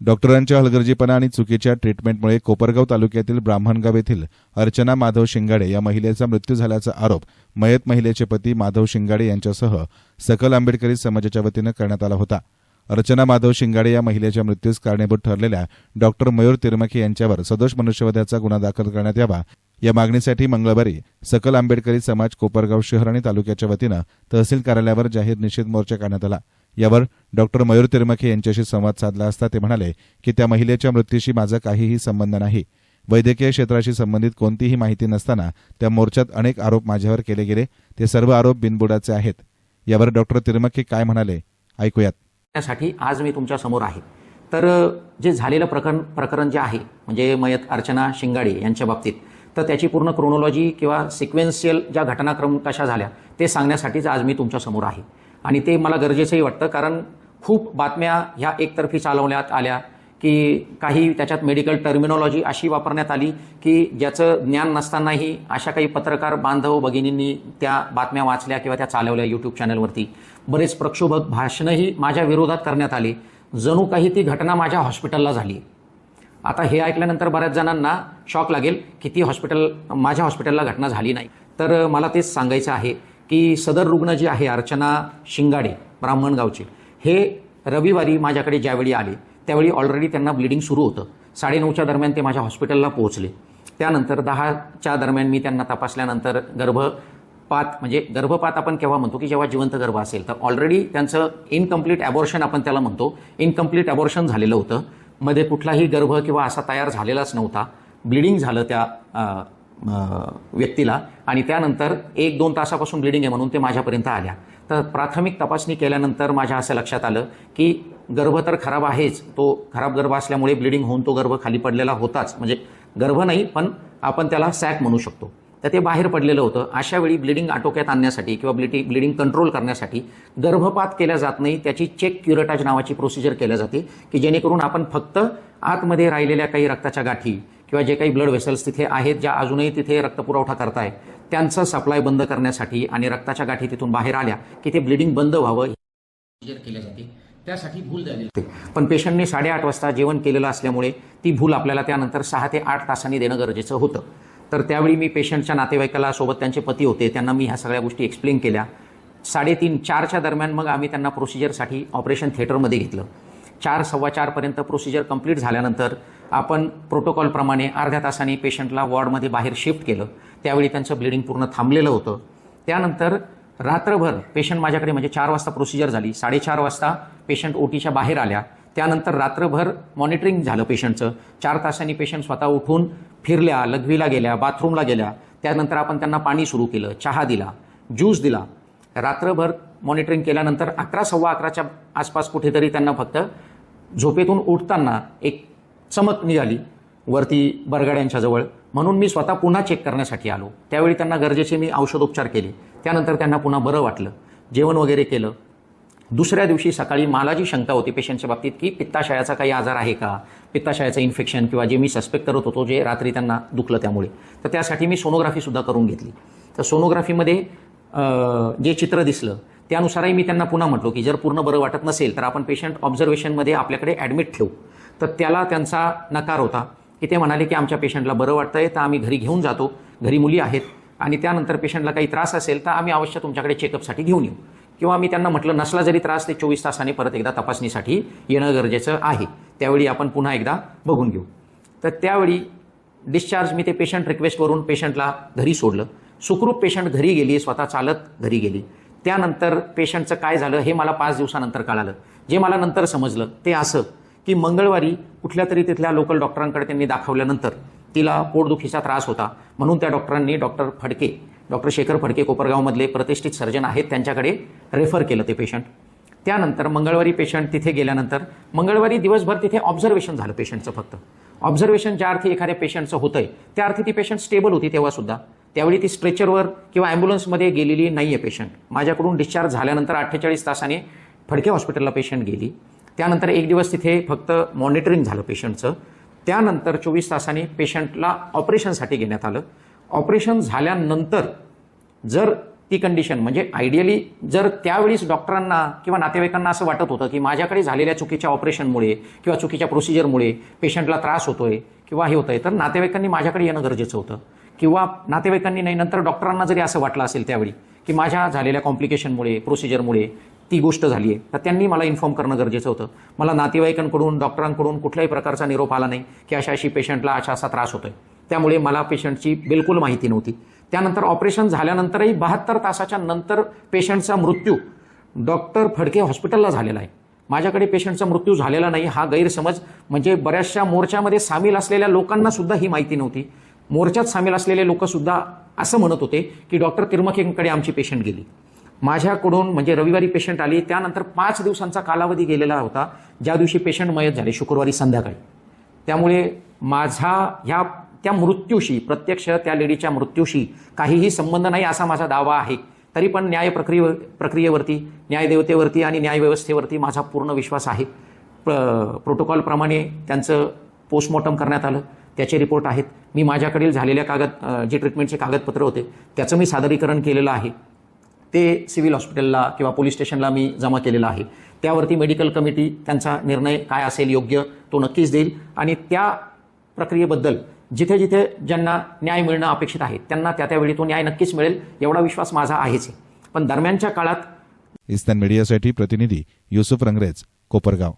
डॉक्टरांच्या हलगर्जीपणा आणि चुकीच्या ट्रीटमेंटमुळे कोपरगाव तालुक्यातील ब्राह्मणगाव येथील अर्चना माधव शिंगाडे या महिलेचा मृत्यू झाल्याचा आरोप मयत महिलेचे पती माधव शिंगाडे यांच्यासह सकल आंबेडकरी समाजाच्या वतीनं करण्यात आला होता. अर्चना माधव शिंगाडे या महिलेच्या मृत्यूस कारणीभूत ठरलेल्या डॉक्टर मयूर तिरमखे यांच्यावर सदोष मनुष्यवधाचा गुन्हा दाखल करण्यात यावा या मागणीसाठी मंगळवारी सकल आंबेडकरी समाज कोपरगाव शहर आणि तालुक्याच्या वतीनं तहसील कार्यालयावर जाहीर निषेध मोर्चा काढण्यात आला. यावर डॉक्टर मयूर तिरमखे यांच्याशी संवाद साधला असता ते म्हणाले की त्या महिलेच्या मृत्यूशी माझा काहीही संबंध नाही. वैद्यकीय क्षेत्राशी संबंधित कोणतीही माहिती नसताना त्या मोर्चात अनेक आरोप माझ्यावर केले गेले. ते सर्व आरोप बिनबुडाचे आहेत. यावर डॉक्टर तिरमखे काय म्हणाले? ऐकूयात. त्यासाठी आज मी तुमच्यासमोर आहे. तर जे झालेलं प्रकरण प्रकरण जे आहे म्हणजे मयत अर्चना शिंगाडे यांच्या बाबतीत तर त्याची पूर्ण क्रोनॉलॉजी किंवा सिक्वेन्शियल ज्या घटनाक्रम कशा झाल्या ते सांगण्यासाठीच आज मी तुमच्यासमोर आहे. आणि ते मला गरजेचंही वाटतं कारण खूप बातम्या ह्या एकतर्फी चालवण्यात आल्या की काही त्याच्यात मेडिकल टर्मिनॉलॉजी अशी वापरण्यात आली की ज्याचं ज्ञान नसतानाही अशा काही पत्रकार बांधव भगिनींनी त्या बातम्या वाचल्या किंवा त्या चालवल्या यूट्यूब चॅनलवरती बरेच प्रक्षोभक भाषणंही माझ्या विरोधात करण्यात आली. जणू काही ती घटना माझ्या हॉस्पिटलला झाली. आता हे ऐकल्यानंतर बऱ्याच जणांना शॉक लागेल की ती हॉस्पिटल माझ्या हॉस्पिटलला घटना झाली नाही. तर मला तेच सांगायचं आहे. की सदर रुग्ण जे आहे अर्चना शिंगाडे ब्राह्मणगावचे हे रविवारी माझ्याकडे ज्यावेळी आले त्यावेळी ऑलरेडी त्यांना ब्लिडिंग सुरू होतं. साडेनऊच्या दरम्यान ते माझ्या हॉस्पिटलला पोहोचले. त्यानंतर दहाच्या दरम्यान मी त्यांना तपासल्यानंतर गर्भपात म्हणजे गर्भपात आपण केव्हा म्हणतो की जेव्हा जिवंत गर्भ असेल तर ऑलरेडी त्यांचं इनकम्प्लीट ॲबॉर्शन आपण त्याला म्हणतो. इनकम्प्लीट ॲबॉर्शन झालेलं होतं. मध्ये कुठलाही गर्भ किंवा असा तयार झालेलाच नव्हता. ब्लिडिंग झालं त्या व्यक्तीला आणि त्यानंतर एक दोन तासापासून ब्लिडिंग आहे म्हणून ते माझ्यापर्यंत आल्या. तर प्राथमिक तपासणी केल्यानंतर माझ्या असं लक्षात आलं की गर्भ तर खराब आहेच. तो खराब गर्भ असल्यामुळे ब्लिडिंग होऊन तो गर्भ खाली पडलेला होताच. म्हणजे गर्भ नाही पण आपण त्याला सॅक म्हणू शकतो. तर ते बाहेर पडलेलं होतं. अशा वेळी ब्लिडिंग आटोक्यात आणण्यासाठी किंवा ब्लिडिंग ब्लिडिंग कंट्रोल करण्यासाठी गर्भपात केल्या जात नाही. त्याची चेक क्युरेटाज नावाची प्रोसिजर केल्या जाते की जेणेकरून आपण फक्त आतमध्ये राहिलेल्या काही रक्ताच्या गाठी किंवा जे काही ब्लड वेसल्स तिथे आहेत ज्या अजूनही तिथे रक्तपुरवठा करताय त्यांचा सप्लाय बंद करण्यासाठी आणि रक्ताच्या गाठी तिथून बाहेर आल्या की ते ब्लिडिंग बंद व्हावं केलं केल्या जाते. त्यासाठी भूल झाली पण पेशंटने साडेआठ वाजता जेवण केलेलं असल्यामुळे ती भूल आपल्याला त्यानंतर सहा ते आठ तासांनी देणं गरजेचं होतं. तर त्यावेळी मी पेशंटच्या नातेवाईकाला सोबत त्यांचे पती होते त्यांना मी ह्या सगळ्या गोष्टी एक्सप्लेन केल्या. साडेतीन चारच्या दरम्यान मग आम्ही त्यांना प्रोसिजरसाठी ऑपरेशन थिएटरमध्ये घेतलं. चार सव्वा चारपर्यंत प्रोसिजर कंप्लीट झाल्यानंतर आपण प्रोटोकॉलप्रमाणे अर्ध्या तासाने पेशंटला वॉर्डमध्ये बाहेर शिफ्ट केलं. त्यावेळी त्यांचं ब्लिडिंग पूर्ण थांबलेलं होतं. त्यानंतर रात्रभर पेशंट माझ्याकडे म्हणजे चार वाजता प्रोसिजर झाली. साडेचार वाजता पेशंट ओटीच्या बाहेर आल्या. त्यानंतर रात्रभर मॉनिटरिंग झालं पेशंटचं चार तासांनी पेशंट स्वतः उठून फिरल्या लघवीला गेल्या बाथरूमला गेल्या. त्यानंतर आपण त्यांना पाणी सुरू केलं चहा दिला ज्यूस दिला. रात्रभर मॉनिटरिंग केल्यानंतर अकरा सव्वा अकराच्या आसपास कुठेतरी त्यांना फक्त झोपेतून उठताना एक चमक निघाली वरती बरगाड्यांच्या जवळ. म्हणून मी स्वतः पुन्हा चेक करण्यासाठी आलो. त्यावेळी त्यांना गरजेचे मी औषधोपचार केले. त्यानंतर त्यांना पुन्हा बरं वाटलं. जेवण वगैरे केलं. दुसऱ्या दिवशी सकाळी मला जी शंका होती पेशंटच्या बाबतीत की पित्ताशयाचा काही आजार आहे का? पित्ताशयाचं इन्फेक्शन किंवा जे मी सस्पेक्ट करत होतो जे रात्री त्यांना दुखलं त्यामुळे. तर त्यासाठी मी सोनोग्राफीसुद्धा करून घेतली. तर सोनोग्राफीमध्ये जे चित्र दिसलं त्यानुसारही मी त्यांना पुन्हा म्हटलो की जर पूर्ण बरं वाटत नसेल तर आपण पेशंट ऑब्झर्वेशनमध्ये आपल्याकडे ॲडमिट ठेवू. तर त्याला त्यांचा नकार होता. की ते म्हणाले की आमच्या पेशंटला बरं वाटतंय तर आम्ही घरी घेऊन जातो. घरी मुली आहेत आणि त्यानंतर पेशंटला काही त्रास असेल तर आम्ही अवश्य तुमच्याकडे चेकअपसाठी घेऊन येऊ. किंवा मी त्यांना म्हटलं नसला जरी त्रास ते चोवीस तासाने परत एकदा तपासणीसाठी येणं गरजेचं आहे. त्यावेळी आपण पुन्हा एकदा बघून घेऊ. तर त्यावेळी डिस्चार्ज मी ते पेशंट रिक्वेस्टवरून पेशंटला घरी सोडलं. सुखरूप पेशंट घरी गेली स्वतः चालत घरी गेली. त्यानंतर पेशंटचं काय झालं हे मला पाच दिवसानंतर कळालं. जे मला नंतर समजलं ते असं. की मंगळवारी कुठल्या तरी तिथल्या लोकल डॉक्टरांकडे त्यांनी दाखवल्यानंतर तिला पोटदुखीचा त्रास होता. म्हणून त्या डॉक्टरांनी डॉक्टर फडके डॉक्टर शेखर फडके कोपरगावमधले प्रतिष्ठित सर्जन आहेत त्यांच्याकडे रेफर केलं ते पेशंट त्यानंतर मंगळवारी पेशंट तिथे गेल्यानंतर मंगळवारी दिवसभर तिथे ऑब्झर्वेशन झालं पेशंटचं फक्त. ऑब्झर्वेशन ज्या अर्थी एखाद्या पेशंटचं होतंय त्या अर्थी ती पेशंट स्टेबल होती तेव्हा सुद्धा. त्यावेळी ती स्ट्रेचरवर किंवा ॲम्ब्युलन्समध्ये गेलेली नाही आहे पेशंट माझ्याकडून डिस्चार्ज झाल्यानंतर अठ्ठेचाळीस तासाने फडके हॉस्पिटलला पेशंट गेली. त्यानंतर एक दिवस तिथे फक्त मॉनिटरिंग झालं पेशंटचं त्यानंतर चोवीस तासांनी पेशंटला ऑपरेशनसाठी घेण्यात आलं. ऑपरेशन झाल्यानंतर जर ती कंडिशन म्हणजे आयडियली जर त्यावेळीस डॉक्टरांना किंवा नातेवाईकांना असं वाटत होतं की माझ्याकडे झालेल्या चुकीच्या ऑपरेशनमुळे किंवा चुकीच्या प्रोसिजरमुळे पेशंटला त्रास होतोय किंवा हे होतंय तर नातेवाईकांनी माझ्याकडे येणं गरजेचं होतं. किंवा नातेवाईकांनी नाही नंतर डॉक्टरांना जरी असं वाटलं असेल त्यावेळी की माझ्या झालेल्या कॉम्प्लिकेशनमुळे प्रोसिजरमुळे ती गोष्ट झाली आहे तर त्यांनी मला इन्फॉर्म करणं गरजेचं होतं. मला नातेवाईकांकडून डॉक्टरांकडून कुठल्याही प्रकारचा निरोप आला नाही की अशा अशी पेशंटला अशा असा त्रास होतोय. त्यामुळे मला पेशंटची बिलकुल माहिती नव्हती. त्यानंतर ऑपरेशन झाल्यानंतरही बहात्तर तासाच्या नंतर पेशंटचा मृत्यू डॉक्टर फडके हॉस्पिटलला झालेला आहे. माझ्याकडे पेशंटचा मृत्यू झालेला नाही हा गैरसमज म्हणजे बऱ्याचशा मोर्चामध्ये सामील असलेल्या लोकांना सुद्धा ही माहिती नव्हती. मोर्चात सामील असलेले लोकसुद्धा असं म्हणत होते की डॉक्टर तिर्मकेंकडे आमची पेशंट गेली. माझ्याकडून म्हणजे रविवारी पेशंट आली त्यानंतर पाच दिवसांचा कालावधी गेलेला होता ज्या दिवशी पेशंट मयत झाले शुक्रवारी संध्याकाळी. त्यामुळे माझा ह्या त्या मृत्यूशी प्रत्यक्ष त्या लेडीच्या मृत्यूशी काहीही संबंध नाही असा माझा दावा आहे. तरी पण न्याय प्रक्रिये प्रक्रियेवरती न्यायदेवतेवरती आणि न्यायव्यवस्थेवरती माझा पूर्ण विश्वास आहे. प्र प्रोटोकॉलप्रमाणे त्यांचं पोस्टमॉर्टम करण्यात आलं. त्याचे रिपोर्ट आहेत. मी माझ्याकडील झालेल्या कागद जे ट्रीटमेंटचे कागदपत्र होते त्याचं मी सादरीकरण केलेलं आहे. ते सिव्हिल हॉस्पिटलला किंवा पोलीस स्टेशनला मी जमा केलेलं आहे. त्यावरती मेडिकल कमिटी त्यांचा निर्णय काय असेल योग्य तो नक्कीच देईल. आणि त्या प्रक्रियेबद्दल जिथे जिथे ज्यांना न्याय मिळणं अपेक्षित आहे त्यांना त्या त्यावेळी तो न्याय नक्कीच मिळेल एवढा विश्वास माझा आहेच आहे. पण दरम्यानच्या काळात इस्तान मीडियासाठी प्रतिनिधी युसुफ रंगरेज कोपरगाव.